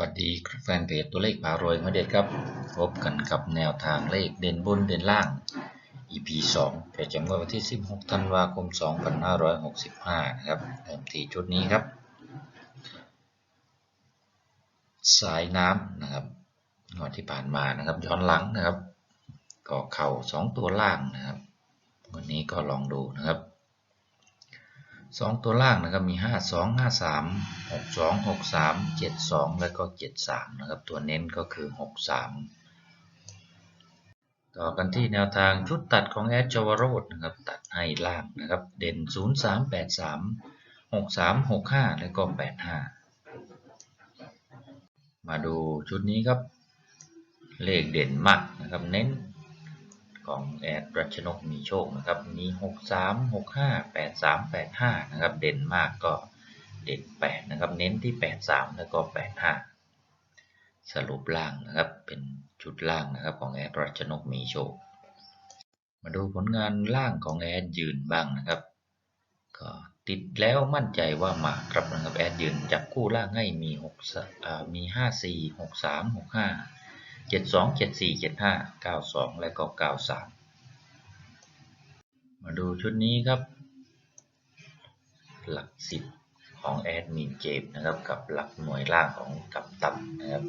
วัสดีครับแฟนเพจตัวเลขพารวยมาเด็ดครับพบกันกับแนวทางเลขเด่นบนเด่นล่าง EP 2ประจำวันที่ 16 ธันวาคม 2565 นะครับเริ่มที่ชุดนี้ครับ สายน้ำนะครับงวดที่ผ่านมานะครับย้อนหลังนะครับ ก็เข่า 2 ตัวล่างนะครับ วันนี้ก็ลองดูนะครับ สองตัวล่างนะครับมีห้าสองห้าสามหกสองหกสามเจ็ดสองแล้วก็เจ็ดสามนะครับ ตัวเน้นก็คือหกสามต่อกันที่แนวทางชุดตัดของแอดจวโรดนะครับตัดให้ล่างนะครับ เด่นศูนย์สามแปดสามหกสามหกห้าแล้วก็แปดห้ามาดูชุดนี้ครับ เลขเด่นมากนะครับเน้น ของแอดรัชนกมีโชคนะครับมี6 3 6 5 8 3 8 5นะครับเด่นมากก็เด่น8นะครับเน้นที่ 8 3 แล้วก็ 8 5 สรุปล่างนะครับเป็นชุดล่างนะครับของแอดรัชนกมีโชค มาดูผลงานล่างของแอดยืนบ้างนะครับก็ติดแล้วมั่นใจว่ามาครับนะครับแอดยืนจับคู่ล่างให้มี6อ่ามี 5 4 63 65 3 6 5เจ็ดสองเจ็ดสี่เจ็ดห้าเก้าสองและก็เก้าสามมาดูชุดนี้ครับ หลักสิบของแอดมินเจมนะครับกับหลักหน่วยล่างของกับต่ำนะครับ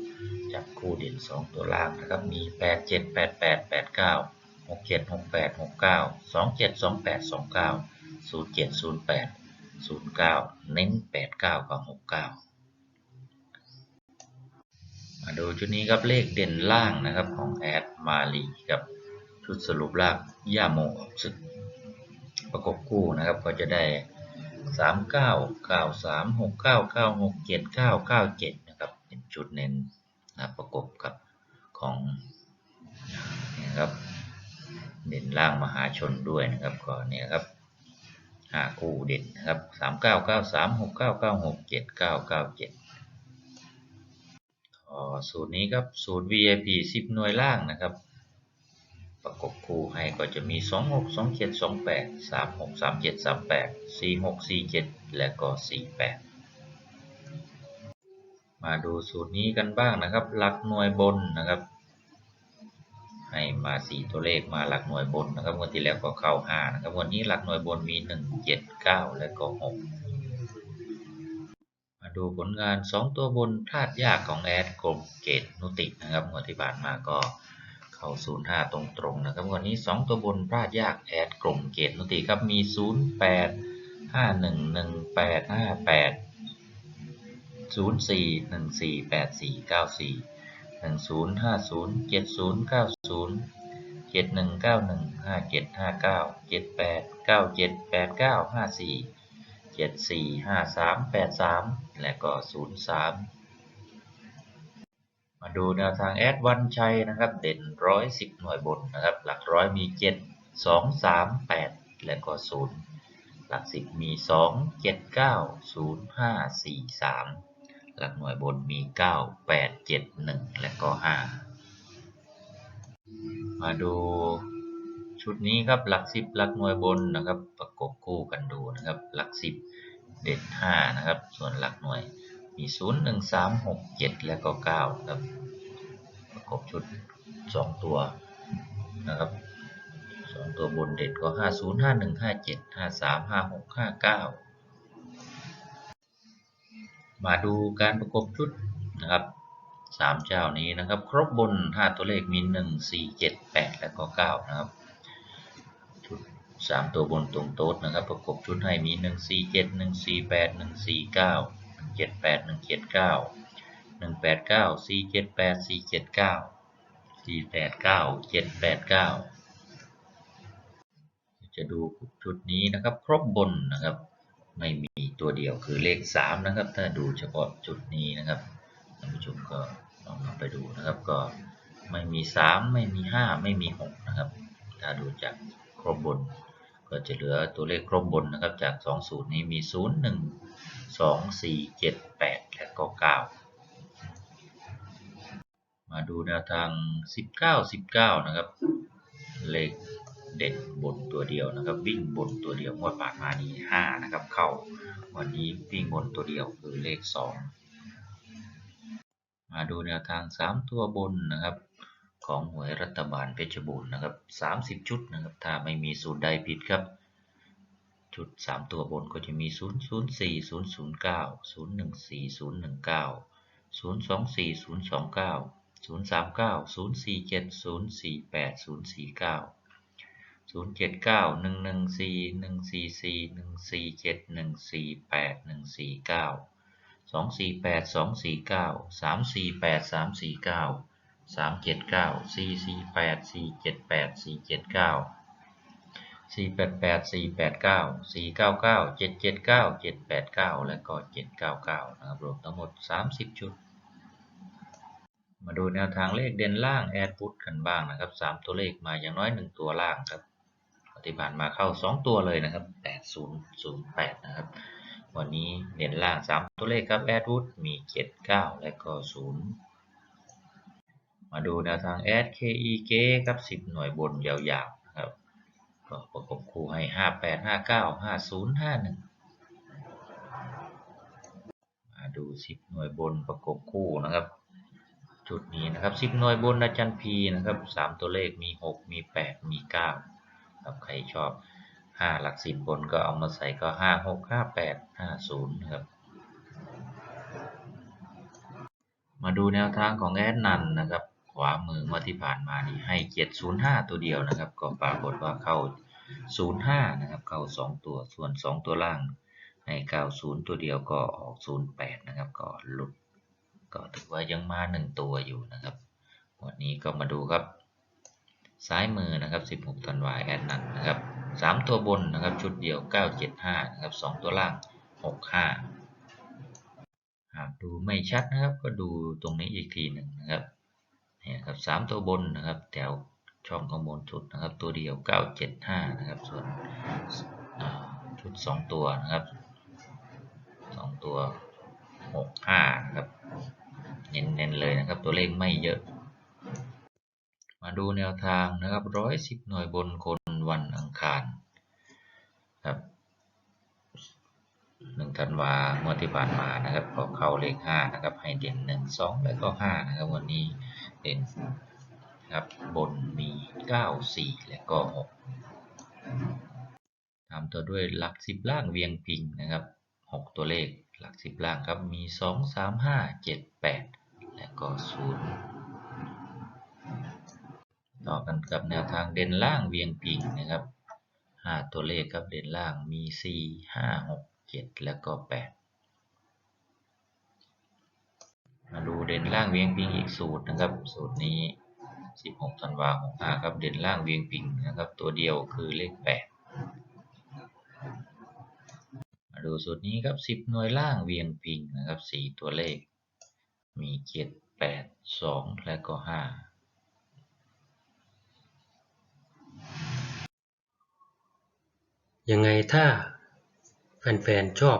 จับคู่เด่นสองตัวล่างนะครับมีแปดเจ็ดแปดแปดแปดเก้าหกเจ็ดหกแปดหกเก้าสองเจ็ดสองแปดสองเก้าศูนย์เจ็ดศูนย์แปดศูนย์เก้าเน้นแปดเก้ากับหกเก้า มาดูชุดนี้ครับเลขเด่นล่างนะครับของแอดมาลีกับชุดสรุปล่างย่าโมออกศึก ประกบคู่นะครับก็จะได้ 3 9 9 3 6 9 9 6 7 9 9 7นะครับเป็นชุดเน้นนะประกบกับของนี่ครับเด่นล่างมหาชนด้วยนะครับก็เนี่ยครับห้าคู่เด่นนะครับ 3 9 9 3 6 9 9 6 7 9 9 7อ๋อ สูตรนี้ครับสูตร VIP 10 หน่วยล่างนะครับ ประกบคู่ให้ก็จะมี 26 27 28 36 37 38 46 47 และก็ 48 มาดูสูตรนี้กันบ้างนะครับ หลักหน่วยบนนะครับ ให้มา 4 ตัวเลขมาหลักหน่วยบนนะครับวันที่แล้วก็เข้า 5 นะครับ วันนี้หลักหน่วยบนมี 1 7 9 และก็ 6 ดูผลงาน 2 ตัวบนพลาดยากของแอดกลมเกตนุตินะครับงวดที่ผ่านมาก็เข้า 05 ตรงๆนะครับวันนี้ 2 ตัวบนพลาดยากแอดกลมเกตนุติครับมี 08 5118 58 04 14 84 94 1050 7090 7191 5759 78 97 89 54 เจ็ดสี่ห้าสามแปดสามและก็ศูนย์สามมาดูแนวทางแอดวันชัยนะครับ เด่นร้อยสิบหน่วยบนนะครับ หลักร้อยมีเจ็ดสองสามแปดและก็ศูนย์หลักสิบมีสองเจ็ดเก้าศูนย์ห้าสี่สามหลักหน่วยบนมีเก้าแปดเจ็ดหนึ่งและก็ห้ามาดู ชุดนี้ครับหลักสิบหลักหน่วยบนนะครับประกบคู่กันดูนะครับหลักสิบเด่นห้านะครับส่วนหลักหน่วยมีศูนย์หนึ่งสามหกเจ็ดและก็เก้าครับประกบชุดสองตัวนะครับสองตัวบนเด่นก็ห้าศูนย์ห้าหนึ่งห้าเจ็ดห้าสามห้าหกห้าเก้ามาดูการประกบชุดนะครับสามเจ้านี้นะครับ ครบบนห้าตัวเลขมีหนึ่งสี่เจ็ดแปดและก็เก้านะครับ สามตัวบนตรงโต๊ดนะครับ ประกบชุดให้มีหนึ่งสี่เจ็ดหนึ่งสี่แปดหนึ่งสี่เก้าหนึ่งเจ็ดแปดหนึ่งเจ็ดเก้าหนึ่งแปดเก้าสี่เจ็ดแปดสี่เจ็ดเก้าสี่แปดเก้าเจ็ดแปดเก้าจะดูชุดนี้นะครับ ครบบนนะครับ ไม่มีตัวเดียวคือเลขสามนะครับ ถ้าดูเฉพาะจุดนี้นะครับท่านผู้ชมก็ลองไปดูนะครับก็ไม่มีสามไม่มีห้าไม่มีหกนะครับ ถ้าดูจากครบบน ก็จะเหลือตัวเลขครบบนนะครับจาก 2 สูตรนี้มี 0 1 2 4 7 8 และก็ 9 มาดูแนวทาง 19 19 นะครับ เลขเด็ดบนตัวเดียวนะครับ วิ่งบนตัวเดียวงวดผ่านมานี้5นะครับเข้า วันนี้วิ่งบนตัวเดียวคือเลข 2 มาดูแนวทาง 3 ตัวบนนะครับ ของหวยรัฐบาลเพชรบูรณ์นะครับ 30 ชุดนะครับ ถ้าไม่มีสูตรใดผิดครับ ชุด 3 ตัวบนก็จะมี 0 0 4 0 0 9 0 1 4 0 1 9 0 2 4 0 2 9 0 3 9 0 4 7 0 4 8 0 4 9 0 7 9 1 1 4 1 4 4 1 4 7 1 4 8 1 4 9 2 4 8 2 4 9 3 4 8 3 4 9 3 7 9 4 4 8 4 7 8 4 7 9 4 8 8 4 8 9 4 9 9 7 7 9 7 8 9และก็799นะครับรวมทั้งหมด30ชุด มาดูแนวทางเลขเด่นล่างแอดพุทกันบ้างนะครับ3ตัวเลขมาอย่างน้อย1ตัวล่างครับปฏิบัติมาเข้า2ตัวเลยนะครับ8008นะครับวันนี้เด่นล่าง3ตัวเลขครับแอดพุทมี79และก็0 มาดูแนวทางแอด KEK ครับ 10 หน่วยบนยาวๆนะครับก็ประกบคู่ให้ 58 59 50 51 มาดู 10 หน่วยบนประกบคู่นะครับ จุดนี้นะครับ 10 หน่วยบนอาจารย์พีนะครับ 3 ตัวเลขมี 6 มี 8 มี 9 ครับใครชอบ 5 หลักสิบบนก็เอามาใส่ก็ 5 6 5 8 50 นะครับมาดูแนวทางของแอดนันนะครับ วามือเมื่อที่ผ่านมานี่ให้705ตัวเดียวนะครับ ก็ปรากฏว่าเข้า05นะครับ เข้า2ตัวส่วน2ตัวล่างให้90ตัวเดียวก็ออก08นะครับ ก็หลุด ก็ถือว่ายังมา1ตัวอยู่นะครับวันนี้ก็มาดูครับ ซ้ายมือนะครับ 16ธันวาแอดนันนะครับ 3 ตัวบนนะครับ ชุดเดียว 975 นะครับ 2 ตัวล่าง 65 หากดูไม่ชัดนะครับ ก็ดูตรงนี้อีกทีหนึ่งนะครับ เนี่ยครับสามตัวบนนะครับแถวช่องข้างบนสุดนะครับ ตัวเดียว 975 นะครับ ส่วนชุด 2 ตัวนะครับ 2 ตัว 65 นะครับ เน้นๆเลยนะครับ ตัวเลขไม่เยอะ มาดูแนวทางนะครับ 110 หน่วยบนคนวันอังคารครับหนึ่งธันวาเมื่อที่ผ่านมานะครับก็เข้าเลขห้านะครับ ให้เด่นหนึ่งสองแล้วก็ห้านะครับ วันนี้ เด่นครับบนมีเก้าสี่และก็หกตามตัวด้วยหลักสิบล่างเวียงพิงนะครับหกตัวเลขหลักสิบล่างครับมีสองสามห้าเจ็ดและก็ศูนย์ต่อกันกับแนวทางเด่นล่างเวียงพิงนะครับห้าตัวเลขครับเด่นล่างมีสี่ห้าหก7แล้วก็ 8 มาดูเด่นล่างเวียงปิงอีกสูตรนะครับ สูตรนี้ 16ธันวาคม65ครับเด่นล่างเวียงปิงนะครับ ตัวเดียวคือเลข 8 มาดูสูตรนี้ครับ 10 หน่วยล่างเวียงปิงนะครับ4ตัวเลข มี7 8 2และก็5ยังไงถ้าแฟนๆชอบ